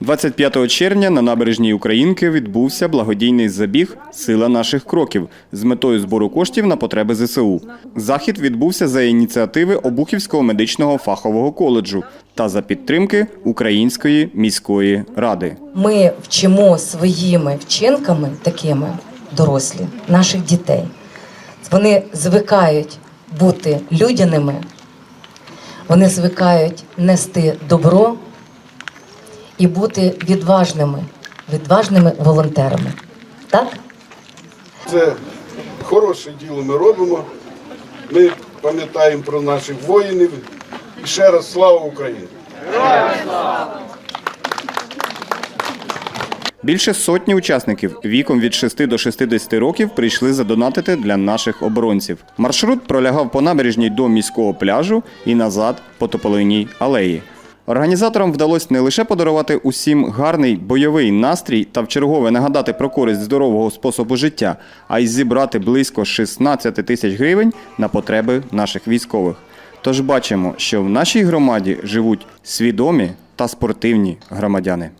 25 червня на набережній Українки відбувся благодійний забіг Сила наших кроків з метою збору коштів на потреби ЗСУ. Захід відбувся за ініціативи Обухівського медичного фахового коледжу та за підтримки Української міської ради. Ми вчимо своїми вчинками такими дорослі наших дітей. Вони звикають бути людяними, вони звикають нести добро і бути відважними, відважними волонтерами. Так? Це хороше діло ми робимо. Ми пам'ятаємо про наших воїнів. І ще раз слава Україні! Більше сотні учасників віком від 6 до 60 років прийшли задонатити для наших оборонців. Маршрут пролягав по набережній до міського пляжу і назад по Тополиній алеї. Організаторам вдалося не лише подарувати усім гарний бойовий настрій та вчергове нагадати про користь здорового способу життя, а й зібрати близько 16 тисяч гривень на потреби наших військових. Тож бачимо, що в нашій громаді живуть свідомі та спортивні громадяни.